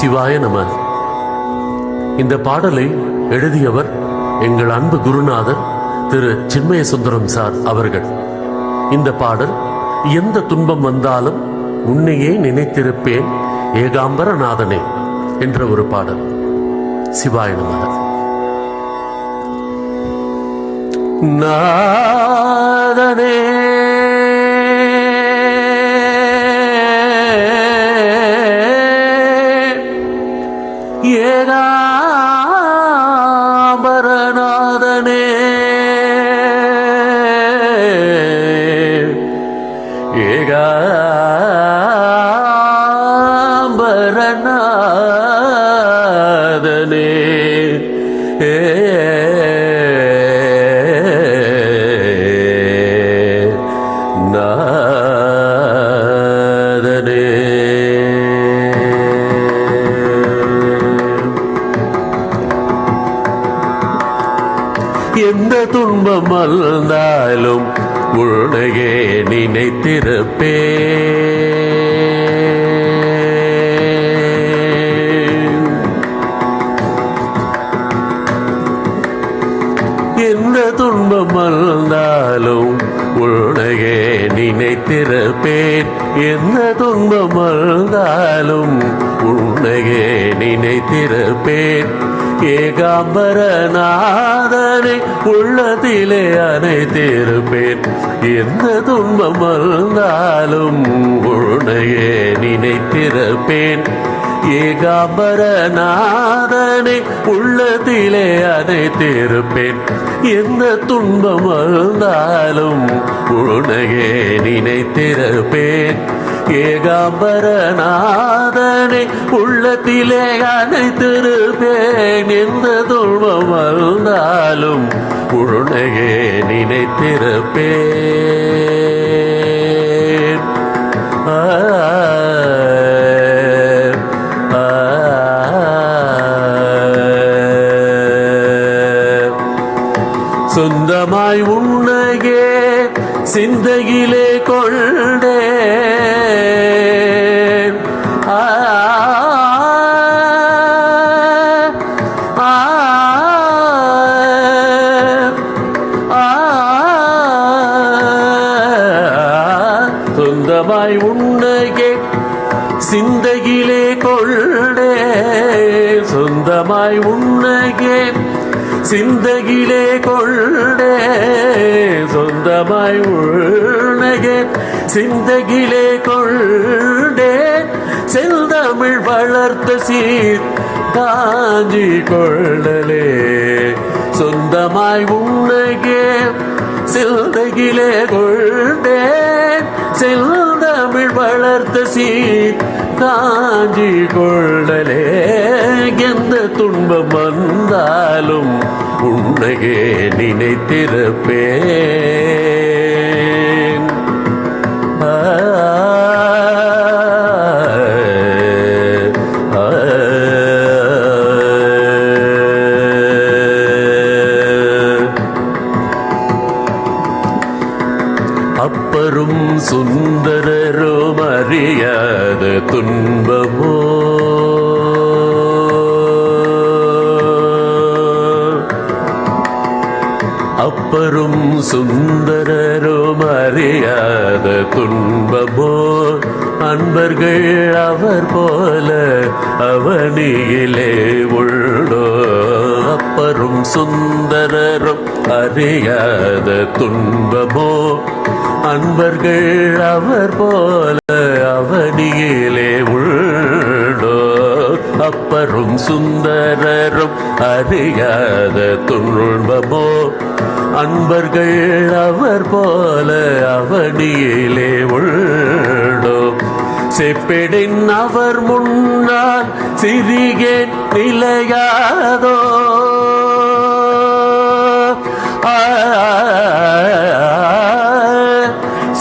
சிவாய நம. இந்த பாடலை எழுதியவர் எங்கள் அன்பு குருநாதர் திரு சின்மய சுந்தரம் சார் அவர்கள். இந்த பாடல் எந்த துன்பம் வந்தாலும் உன்னையே நினைத்திருப்பேன் ஏகாம்பரநாதனே என்ற ஒரு பாடல். சிவாய நம. நாதனே ஏகாம்பரநாதனே நாதனே. எந்த துன்பம் வந்தாலும் உன்னையே நினைத்திருப்பேன். துன்பம் வந்தாலும் உன்னையே நினைத்திருப்பேன். என்ன துன்பம் வந்தாலும் உன்னையே நினைத்திருப்பேன். ஏகாம்பரநாதனை உள்ளத்திலே அனைத்திருப்பேன் எந்த துன்பம் வந்தாலும் உன்னையே நினைத்திருப்பேன். ஏகாம்பரநாதனை உள்ளத்திலே அனைத்திருப்பேன் எந்த துன்பம் வந்தாலும் உன்னையே நினைத்திருப்பேன். ஏகாம்பரநாதனை உள்ளத்திலே அனைத்திருப்பேன் எந்த துன்பம் வந்தாலும் உருணையே நினைத்திருப்பேன். சொந்தமாய் உன்னையே சிந்தை கையிலே கொள்ளே சொந்தமாய் உன்னையே சிந்தையிலே கொள்ளே சொந்தமாய் உன்னையே சிந்தையிலே கொள்ளே. செந்தமிழ் வளர்த்த சீர் காஞ்சி கொள்ளலே சொந்தமாய் உன்னையே சிந்தையிலே கொண்டே செல்தமிழ் வளர்த்த சீர் காஞ்சி கொள்ளலே எந்த துன்பம் வந்தாலும் உன்னையே நினைத்திருப்பேன். துன்பமோ அப்பரும் சுந்தரரும் அறியாத துன்பமோ? அன்பர்கள் அவர் போல அவனியிலே உள்ளோ? அப்பரும் சுந்தரரும் அறியாத துன்பமோ? அன்பர்கள் அவர் போல அவனியிலே அப்பரும் சுந்தரரும் அறியாத துன்பமோ அன்பர்கள் அவர் போல அவனியிலே உள்ளோ? செப்பிடின் அவர் முன்னால் சிறிகேன் நிலையாதோ? ஆ,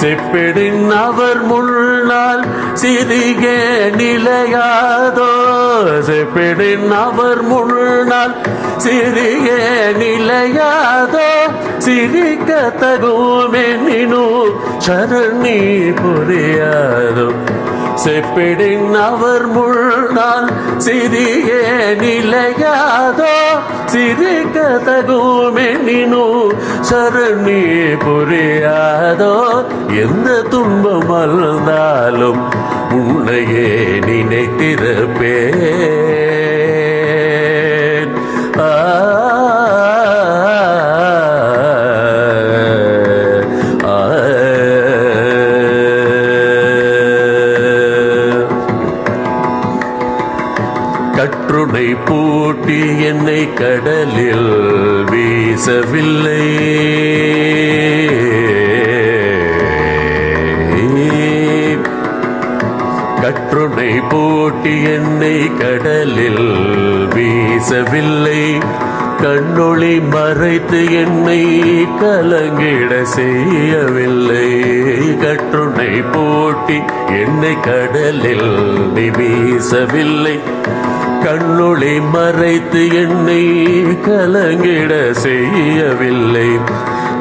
செப்பிடின் அவர் முன்னால் சிறிகே நிலையாதோ? செப்பிடின் அவர் முன்னால் சிறிய நிலையாதோ சிரிக்க தகுமெனினு சரணி புரியாதோ. செப்பிடின் அவர் முன்னால் சிறிய நிலையாதோ சிரிக்க தகுமெனினோ சரணி புரியாதோ? எந்த துன்பம் வந்தாலும் உன்னையே நினைத்திருப்பேன். கற்றுடை பூட்டி என்னை கடலில் வீசவில்லை. கற்றுடை பூட்டி என்னை கடலில் வீசவில்லை. கண்ணொளி மறைத்து என்னை கலங்கிட செய்யவில்லை. கற்றுனை போட்டி என்னை கடலில் நீ வீசவில்லை. கண்ணொளி மறைத்து என்னை கலங்கிட செய்யவில்லை.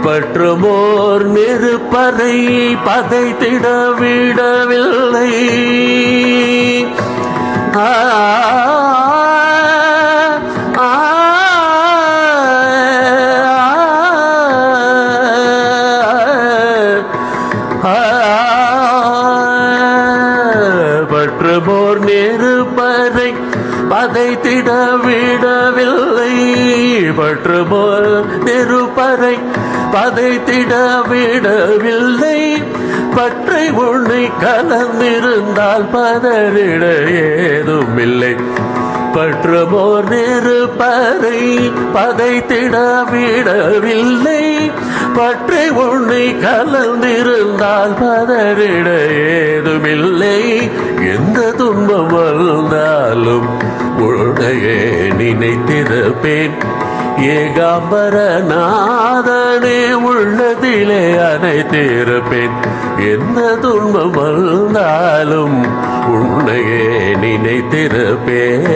பற்றுமோர் நெருப்பறை பதைத்திட விடவில்லை. ஆ, நெருப்பறை பதைத்திட விடவில்லை. பற்று பற்றுமோர் நெருப்பறை பதைத்திட விடவில்லை. பற்றை உன்னை கலந்திருந்தால் பதறிட ஏதும் இல்லை பற்றுமோர் நெருப்பறை பதைத்திட விடவில்லை. பற்றை உன்னை கலந்திருந்தால் பதறிட ஏதுமில்லை. எந்த துன்பம் வந்தாலும் உன்னையே நினைத்திருப்பேன். ஏகாம்பரநாதனே உள்ளதிலே அனைத்திருப்பேன் எந்த துன்பம் வந்தாலும் உன்னையே நினைத்திருப்பேன்